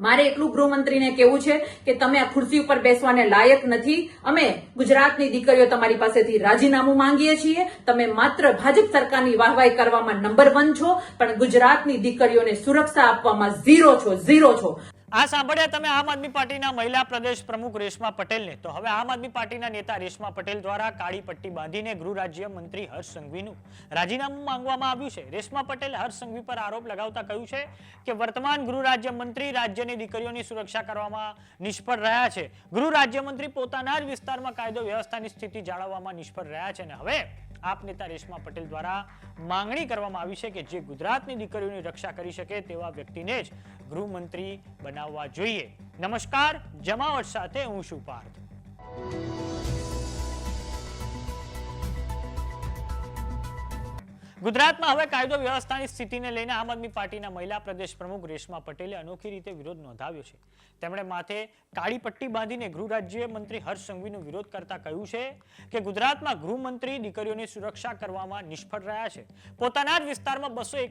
મારે એટલું ગૃહમંત્રીને કેવું છે કે તમે આ ખુરશી ઉપર બેસવાને લાયક નથી. અમે ગુજરાતની દીકરીઓ તમારી પાસેથી રાજીનામું માંગીએ છીએ. તમે માત્ર ભાજપ સરકારની વાહવાઈ કરવામાં નંબર વન છો, પણ ગુજરાતની દીકરીઓને સુરક્ષા આપવામાં ઝીરો છો ઝીરો છો. આ સાંભળ્યા તમે આમ આદમી પાર્ટીના મહિલા પ્રદેશ પ્રમુખ રેશમા પટેલને. તો હવે આમ આદમી પાર્ટીના નેતા રેશમા પટેલ દ્વારા કાળી પટ્ટી બાંધીને ગૃહ રાજ્ય મંત્રી હર્ષ સંઘવીનું રાજીનામું માંગવામાં આવ્યું છે. રેશમા પટેલ હર્ષ સંઘવી પર આરોપ લગાવતા કહ્યું છે કે વર્તમાન ગૃહ રાજ્ય મંત્રી રાજ્યની દીકરીઓની સુરક્ષા કરવામાં નિષ્ફળ રહ્યા છે. ગૃહ રાજ્ય મંત્રી પોતાના જ વિસ્તારમાં કાયદો વ્યવસ્થાની સ્થિતિ જાળવવામાં નિષ્ફળ રહ્યા છે. અને હવે આપ નેતા રેશમા પટેલ દ્વારા માંગણી કરવામાં આવી છે કે જે ગુજરાતની દીકરીઓની રક્ષા કરી શકે તેવા વ્યક્તિને જ ગૃહમંત્રી બનાવવા જોઈએ. નમસ્કાર, જમાવટ સાથે હું છું પાર્થ. ગુજરાતમાં હવે કાયદો વ્યવસ્થાની સ્થિતિને લઈને આમ આદમી પાર્ટીના મહિલા પ્રદેશ પ્રમુખ રેશમા પટેલે અનોખી રીતે વિરોધ નોંધાવ્યો છે. તેમણે માથે કાળી પટ્ટી બાંધીને ગૃહ રાજ્ય મંત્રી હર્ષ સંઘવીનો વિરોધ કરતા કહ્યું છે કે ગુજરાતમાં ગૃહમંત્રી દીકરીઓની સુરક્ષા કરવામાં નિષ્ફળ રહ્યા છે. પોતાના જ વિસ્તારમાં બસો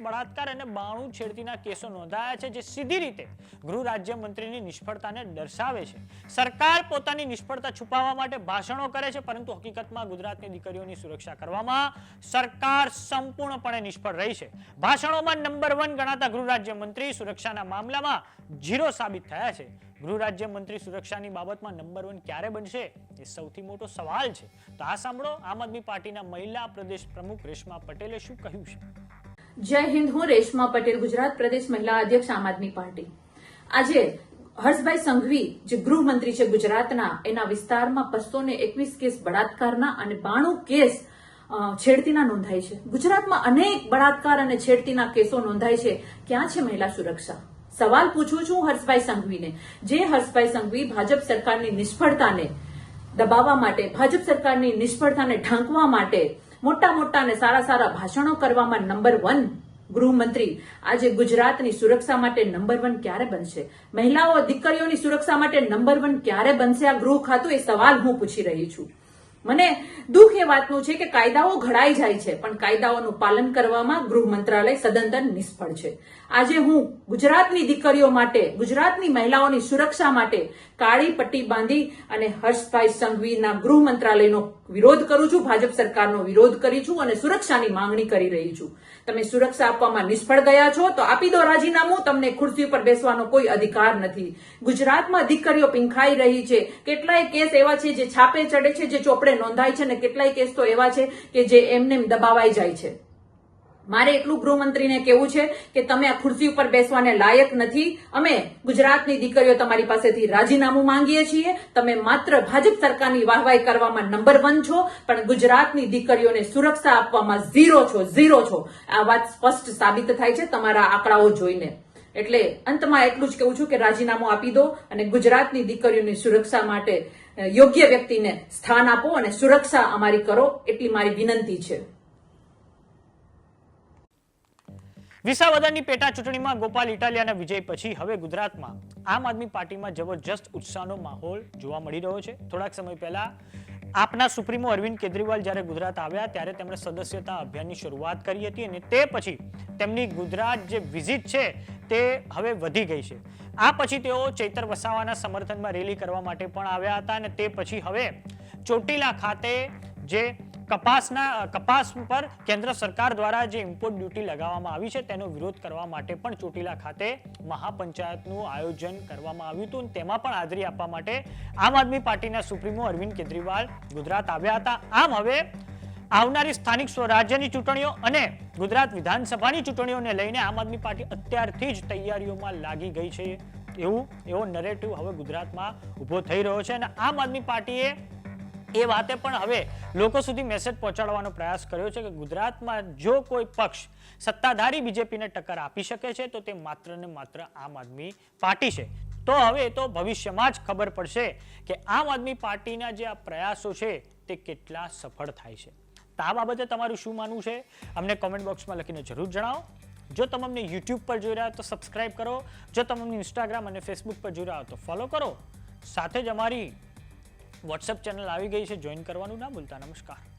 બળાત્કાર અને બાણું છેડતીના કેસો નોંધાયા છે જે સીધી રીતે ગૃહ રાજ્ય મંત્રીની નિષ્ફળતાને દર્શાવે છે. સરકાર પોતાની નિષ્ફળતા છુપાવવા માટે ભાષણો કરે છે, પરંતુ હકીકતમાં ગુજરાતની દીકરીઓની સુરક્ષા કરવામાં સરકાર સંપૂર્ણપણે નિષ્ફળ રહી છે. ભાષણોમાં નંબર વન ગણાતા ગૃહ રાજ્ય મંત્રી સુરક્ષાના મામલામાં ઝીરો સાબિત થયા છે. ગૃહ રાજ્ય મંત્રી સુરક્ષાની બાબતમાં નંબર વન ક્યારે બનશે એ સૌથી મોટો સવાલ છે. તો આ સાંભળો આમ આદમી પાર્ટીના મહિલા પ્રદેશ પ્રમુખ રેશમા પટેલે શું કહ્યું છે. જય હિન્દ, હું રેશમા પટેલ, ગુજરાત પ્રદેશ મહિલા અધ્યક્ષ આમ આદમી પાર્ટી. આજે હર્ષભાઈ સંઘવી જે ગૃહમંત્રી છે ગુજરાતના, એના વિસ્તારમાં બસો ને એકવીસ કેસ બળાત્કારના અને બાણું કેસ છેડતીના નોંધાય છે. ગુજરાતમાં અનેક બળાત્કાર અને છેડતીના કેસો નોંધાય છે. ક્યાં છે મહિલા સુરક્ષા? સવાલ પૂછું છું હર્ષભાઈ સંઘવીને. જે હર્ષભાઈ સંઘવી ભાજપ સરકારની નિષ્ફળતાને દબાવવા માટે, ભાજપ સરકારની નિષ્ફળતાને ઢાંકવા માટે મોટા મોટા અને સારા સારા ભાષણો કરવામાં નંબર વન ગૃહમંત્રી આજે ગુજરાતની સુરક્ષા માટે નંબર વન ક્યારે બનશે? મહિલાઓ, દીકરીઓની સુરક્ષા માટે નંબર વન ક્યારે બનશે આ ગૃહ ખાતું? એ સવાલ હું પૂછી રહી છું. મને દુઃખ એ વાતનું છે કે કાયદાઓ ઘડાઈ જાય છે, પણ કાયદાઓનું પાલન કરવામાં ગૃહ મંત્રાલય સદંતર નિષ્ફળ છે. આજે હું ગુજરાતની દીકરીઓ માટે, ગુજરાતની મહિલાઓની સુરક્ષા માટે કાળી પટ્ટી બાંધી અને હર્ષભાઈ સંઘવીના ગૃહ મંત્રાલયનો વિરોધ કરું છું, ભાજપ સરકારનો વિરોધ કરી છું અને સુરક્ષાની માંગણી કરી રહી છું. તમે સુરક્ષા આપવામાં નિષ્ફળ ગયા છો, તો આપી દો રાજીનામું, તમને ખુરશી ઉપર બેસવાનો કોઈ અધિકાર નથી. ગુજરાતમાં દીકરીઓ પીંખાઈ રહી છે. કેટલાય કેસ એવા છે જે છાપે ચડે છે, જે ચોપડે નોંધાય છે અને કેટલાય કેસ તો એવા છે કે જે એમને એમ દબાવાઈ જાય છે. મારે એટલું ગૃહમંત્રીને કેવું છે કે તમે આ ખુરશી ઉપર બેસવાને લાયક નથી. અમે ગુજરાતની દીકરીઓ તમારી પાસેથી રાજીનામું માંગીએ છીએ. તમે માત્ર ભાજપ સરકારની વાહવાઈ કરવામાં નંબર વન છો, પણ ગુજરાતની દીકરીઓને સુરક્ષા આપવામાં ઝીરો છો ઝીરો છો. આ વાત સ્પષ્ટ સાબિત થાય છે તમારા આંકડાઓ જોઈને. એટલે અંતમાં એટલું જ કહું છું કે રાજીનામું આપી દો અને ગુજરાતની દીકરીઓની સુરક્ષા માટે યોગ્ય વ્યક્તિને સ્થાન આપો અને સુરક્ષા અમારી કરો એટલી મારી વિનંતી છે. વિસાવદરની પેટા ચૂંટણીમાં ગોપાલ ઇટાલિયાના વિજય પછી હવે ગુજરાતમાં આમ આદમી પાર્ટીમાં જબરજસ્ત ઉત્સાહનો માહોલ જોવા મળી રહ્યો છે. થોડાક સમય પહેલા આપના સુપ્રીમો અરવિંદ કેજરીવાલ જ્યારે ગુજરાત આવ્યા ત્યારે તેમણે સદસ્યતા અભિયાનની શરૂઆત કરી હતી અને તે પછી તેમની ગુજરાત જે વિઝિટ છે તે હવે વધી ગઈ છે. આ પછી તેઓ ચૈતર વસાવાના સમર્થનમાં રેલી કરવા માટે પણ આવ્યા હતા અને તે પછી હવે ચોટીલા ખાતે જે કપાસના કપાસ પર કેન્દ્ર સરકાર દ્વારા જે ઇમ્પોર્ટ ડ્યુટી લગાવવામાં આવી છે, તેનો વિરોધ કરવા માટે પણ ચોટીલા ખાતે મહાપંચાયતનું આયોજન કરવામાં આવ્યું હતું તેમાં પણ હાજરી આપવા માટે આમ આદમી પાર્ટીના સુપ્રીમો અરવિંદ કેજરીવાલ ગુજરાત આવ્યા હતા. આમ હવે આવનારી સ્થાનિક સ્વરાજ્યની ચૂંટણીઓ અને ગુજરાત વિધાનસભાની ચૂંટણીઓને લઈને આમ આદમી પાર્ટી અત્યારથી જ તૈયારીઓમાં લાગી ગઈ છે. એવું એવો નરેટિવ હવે ગુજરાતમાં ઊભો થઈ રહ્યો છે અને આમ આદમી પાર્ટીએ એ વાતે પણ હવે લોકો સુધી મેસેજ પહોંચાડવાનો પ્રયાસ કર્યો છે કે ગુજરાતમાં જો કોઈ પક્ષ સત્તાધારી બીજેપીને ટક્કર આપી શકે છે, તો તે માત્ર ને માત્ર આમ આદમી પાર્ટી છે. તો હવે તો ભવિષ્યમાં જ ખબર પડશે કે આમ આદમી પાર્ટીના જે આ પ્રયાસો છે, તે કેટલા સફળ થાય છે. તો આ બાબતે તમારું શું માનવું છે? અમને કોમેન્ટ બોક્સમાં લખીને જરૂર જણાવો. જો તમે અમને યુટ્યુબ પર જોઈ રહ્યા તો સબસ્ક્રાઇબ કરો. જો તમે અમને ઇન્સ્ટાગ્રામ અને ફેસબુક પર જોઈ રહ્યા તો ફોલો કરો. સાથે જ અમારી વોટ્સએપ ચેનલ આવી ગઈ છે જોઈન કરવાનું ના ભૂલતા. નમસ્કાર.